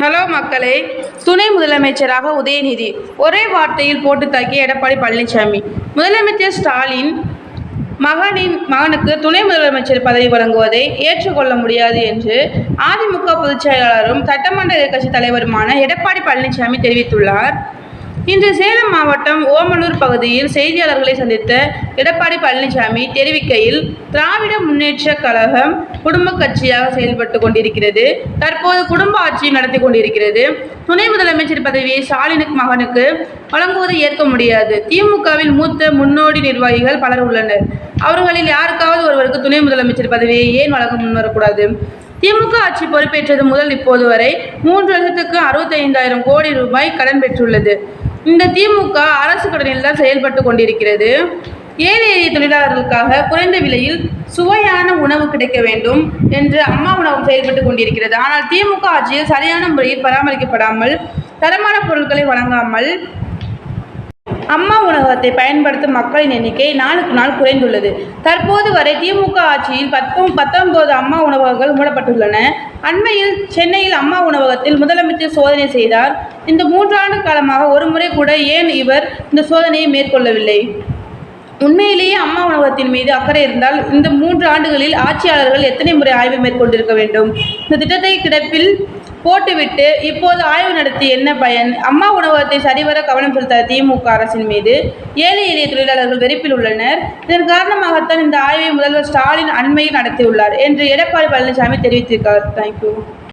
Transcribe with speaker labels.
Speaker 1: hello மக்களே துணை முதலமைச்சராக உதயநிதி ஒரே வார்த்தையில் போட்டு தாக்கிய எடப்பாடி பழனிசாமி முதலமைச்சர் ஸ்டாலின் மகனின் மகனுக்கு துணை முதலமைச்சர் பதவி வழங்குவதை ஏற்றுக்கொள்ள முடியாது என்று அதிமுக பொதுச் செயலாளரும் சட்டமன்ற எதிர்க்கட்சித் தலைவருமான எடப்பாடி பழனிசாமி தெரிவித்துள்ளார் இன்று சேலம் மாவட்டம் ஓமலூர் பகுதியில் செய்தியாளர்களை சந்தித்த எடப்பாடி பழனிசாமி தெரிவிக்கையில் திராவிட முன்னேற்ற கழகம் குடும்ப கட்சியாக செயல்பட்டு கொண்டிருக்கிறது தற்போது குடும்ப ஆட்சியும் நடத்தி கொண்டிருக்கிறது துணை முதலமைச்சர் பதவியை ஸ்டாலினுக்கு மகனுக்கு வழங்குவதை ஏற்க முடியாது திமுகவில் மூத்த முன்னோடி நிர்வாகிகள் பலர் உள்ளனர் அவர்களில் யாருக்காவது ஒருவருக்கு துணை முதலமைச்சர் பதவியை ஏன் வழங்க முன்வரக்கூடாது திமுக ஆட்சி பொறுப்பேற்றது முதல் இப்போது வரை மூன்று லட்சத்துக்கு அறுபத்தைந்தாயிரம் கோடி ரூபாய் கடன் பெற்றுள்ளது இந்த திமுக அரசு கடனில் தான் செயல்பட்டு கொண்டிருக்கிறது ஏழை எளிய தொழிலாளர்களுக்காக குறைந்த விலையில் சுவையான உணவு கிடைக்க வேண்டும் என்று அம்மா உணவு செயல்பட்டு கொண்டிருக்கிறது ஆனால் திமுக ஆட்சியில் சரியான முறையில் பராமரிக்கப்படாமல் தரமான பொருட்களை வழங்காமல் அம்மா உணவகத்தை பயன்படுத்தும் மக்களின் எண்ணிக்கை நாளுக்கு நாள் குறைந்துள்ளது தற்போது வரை திமுக ஆட்சியில் பத்தும் பத்தொன்பது அம்மா உணவகங்கள் மூடப்பட்டுள்ளன அண்மையில் சென்னையில் அம்மா உணவகத்தில் முதலமைச்சர் சோதனை செய்தார் இந்த மூன்றாண்டு காலமாக ஒருமுறை கூட ஏன் இவர் இந்த சோதனையை மேற்கொள்ளவில்லை உண்மையிலேயே அம்மா உணவகத்தின் மீது அக்கறை இருந்தால் இந்த மூன்று ஆண்டுகளில் ஆட்சியாளர்கள் எத்தனை முறை ஆய்வு மேற்கொண்டிருக்க வேண்டும் இந்த திட்டத்தை கிடப்பில் போட்டுவிட்டு இப்போது ஆய்வு நடத்தி என்ன பயன் அம்மா உணவகத்தை சரிவர கவனம் செலுத்தாத திமுக அரசின் மீது ஏழை எளிய தொழிலாளர்கள் வெறுப்பில் உள்ளனர் இதன் காரணமாகத்தான் இந்த ஆய்வை முதல்வர் ஸ்டாலின் அண்மையில் நடத்தியுள்ளார் என்று எடப்பாடி பழனிசாமி தெரிவித்திருக்கார் தேங்க்யூ